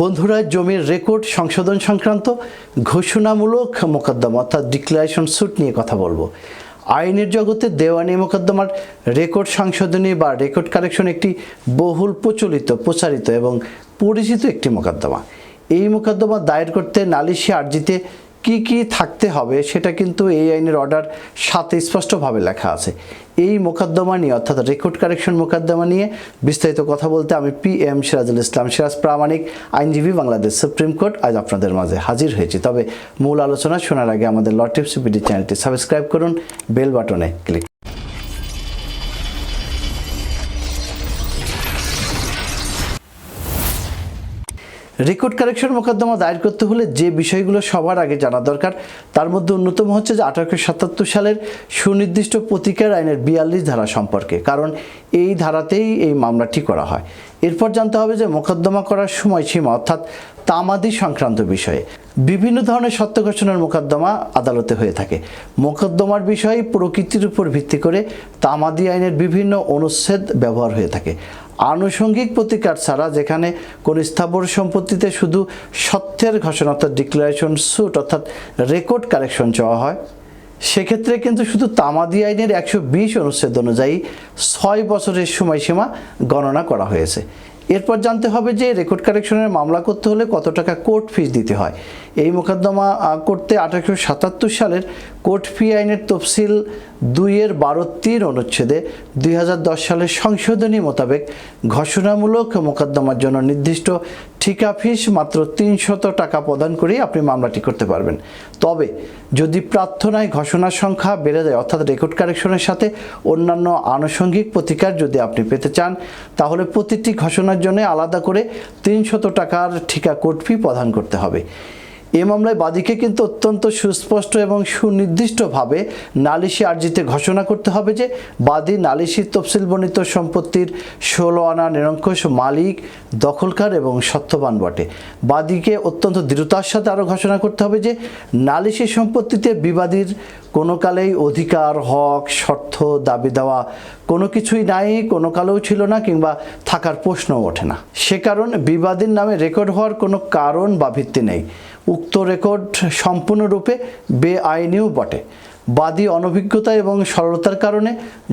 বন্ধুরা, জমির রেকর্ড সংশোধন সংক্রান্ত ঘোষণামূলক মোকদ্দমা, অর্থাৎ ডিক্লারেশন স্যুট নিয়ে কথা বলব। আইনের জগতে দেওয়ানি মোকদ্দমার রেকর্ড সংশোধনী বা রেকর্ড কালেকশন একটি বহুল প্রচলিত, প্রচারিত এবং পরিচিত একটি মোকদ্দমা। এই মোকদ্দমা দায়ের করতে নালিশি আর্জিতে কি কি থাকতে হবে সেটা কিন্তু এই আইনের অর্ডার সাথে স্পষ্টভাবে লেখা আছে। এই মোকদ্দমা নিয়ে, অর্থাৎ রেকর্ড কারেকশন মোকদ্দমা নিয়ে বিস্তারিত কথা বলতে আমি পি এম সিরাজুল ইসলাম সিরাজ, প্রামাণিক আইনজীবী বাংলাদেশ সুপ্রিম কোর্ট আজ আপনাদের মাঝে হাজির হয়েছি। তবে মূল আলোচনা শোনার আগে আমাদের লটিপস টিপস বিডি চ্যানেলটি সাবস্ক্রাইব করুন বেল বাটনে ক্লিক রেকর্ড কারেকশন মোকদ্দমা দায়ের করতে হলে যে বিষয়গুলো সবার আগে জানা দরকার, তার মধ্যে অন্যতম হচ্ছে যে আঠারোশো সাতাত্তর সালের সুনির্দিষ্ট প্রতিকার আইনের বিয়াল্লিশ ধারা সম্পর্কে, কারণ এই ধারাতেই এই মামলাটি করা হয়। এরপর জানতে হবে যে মোকদ্দমা করার সময়সীমা অর্থাৎ তামাদি সংক্রান্ত বিষয়ে। বিভিন্ন ধরনের সত্য ঘোষণার মোকদ্দমা আদালতে হয়ে থাকে। মোকদ্দমার বিষয় প্রকৃতির উপর ভিত্তি করে তামাদি আইনের বিভিন্ন অনুচ্ছেদ ব্যবহার হয়ে থাকে। আনুষঙ্গিক প্রতিকার ছাড়া যেখানে কোন স্থাবর সম্পত্তিতে শুধু সত্যের ঘোষণা অর্থাৎ ডিক্লারেশন সুট অর্থাৎ রেকর্ড কারেকশন চাওয়া হয়, সেক্ষেত্রে কিন্তু শুধু তামাদি আইনের একশো বিশ অনুচ্ছেদ অনুযায়ী ছয় বছরের সময়সীমা গণনা করা হয়েছে। এরপর জানতে হবে যে রেকর্ড কারেকশনের মামলা করতে হলে কত টাকা কোর্ট ফিস দিতে হয়। এই মোকদ্দমা করতে আঠারোশো সাতাত্তর সালের কোর্ট ফি আইনের তফসিল দুইয়ের বারো তিন অনুচ্ছেদে দুই হাজার দশ সালের সংশোধনী মোতাবেক ঘোষণামূলক মোকদ্দমার জন্য নির্দিষ্ট ঠিকা ফিস মাত্র তিনশত টাকা প্রদান করেই আপনি মামলাটি করতে পারবেন। তবে যদি প্রার্থনায় ঘোষণার সংখ্যা বেড়ে যায়, অর্থাৎ রেকর্ড কারেকশনের সাথে অন্যান্য আনুষঙ্গিক প্রতিকার যদি আপনি পেতে চান, তাহলে প্রতিটি ঘোষণার জন্য আলাদা করে তিনশত টাকার ঠিকা কোড ফি প্রদান করতে হবে। এ মামলায় বাদীকে কিন্তু অত্যন্ত সুস্পষ্ট এবং সুনির্দিষ্টভাবে নালিশি আর্জিতে ঘোষণা করতে হবে যে বাদী নালিশি তফসিল বর্ণিত সম্পত্তির ষোলো আনা নিরঙ্কুশ মালিক, দখলকার এবং সত্যবান বটে। বাদীকে অত্যন্ত দৃঢ়তার সাথে আরও ঘোষণা করতে হবে যে নালিশি সম্পত্তিতে বিবাদীর কোনো কালেই অধিকার, হক, শর্ত, দাবি দেওয়া কোনো কিছুই নাই কোনো কালেও ছিল না কিংবা থাকার প্রশ্নও ওঠে না। সে কারণ বিবাদীর নামে রেকর্ড হওয়ার কোনো কারণ বা ভিত্তি নেই। উক্ত রেকর্ড সম্পূর্ণরূপে বেআইনিও বটে। বাদী অনভিজ্ঞতা এবং সরলতার কারণে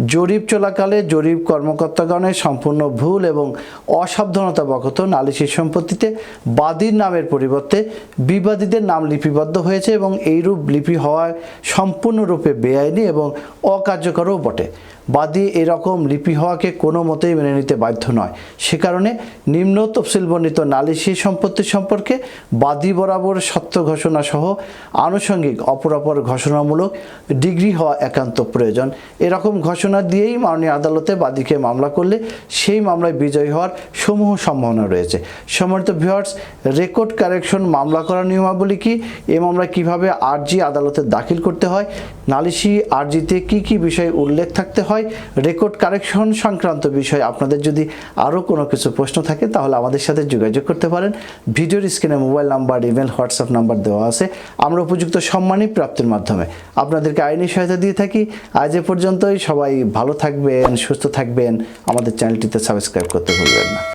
জরিপ চলাকালে জরিপ কর্মকর্তাগণের সম্পূর্ণ ভুল এবং অসাবধানতা বকত নালিশের সম্পত্তিতে বাদীর নামের পরিবর্তে বিবাদীদের নাম লিপিবদ্ধ হয়েছে এবং এইরূপ লিপি হওয়ায় সম্পূর্ণরূপে বেআইনি এবং অকার্যকরও বটে। বাদী এরকম লিপি হওয়াকে কোনো মতেই মেনে নিতে বাধ্য নয়। সে কারণে নিম্ন তফসিল বর্ণিত নালিশি সম্পত্তি সম্পর্কে বাদী বরাবর সত্য ঘোষণা সহ আনুষঙ্গিক অপরাপর ঘোষণামূলক ডিগ্রি হওয়া একান্ত প্রয়োজন। এরকম ঘোষণা দিয়েই মাননীয় আদালতে বাদীকে মামলা করলে সেই মামলায় বিজয়ী হওয়ার সমূহ সম্ভাবনা রয়েছে। সম্মানিত ভিউয়ার্স, রেকর্ড কারেকশন মামলা করার নিয়মাবলী কি? এ মামলায় কীভাবে আর্জি আদালতে দাখিল করতে হয়? নালিশি আর্জিতে কি কি বিষয় উল্লেখ থাকতে হয়? রেকর্ড কারেকশন সংক্রান্ত বিষয়ে আপনাদের যদি আরও কোনো কিছু প্রশ্ন থাকে, তাহলে আমাদের সাথে যোগাযোগ করতে পারেন। ভিডিওর স্ক্রিনে mobile number email WhatsApp number দেওয়া আছে। আমরা উপযুক্ত সম্মানই প্রাপ্তির মাধ্যমে আপনাদেরকে আইনি সহায়তা দিয়ে থাকি। আজ এ পর্যন্তই। সবাই ভালো থাকবেন, সুস্থ থাকবেন। আমাদের চ্যানেলটিতে সাবস্ক্রাইব করতে ভুলবেন না।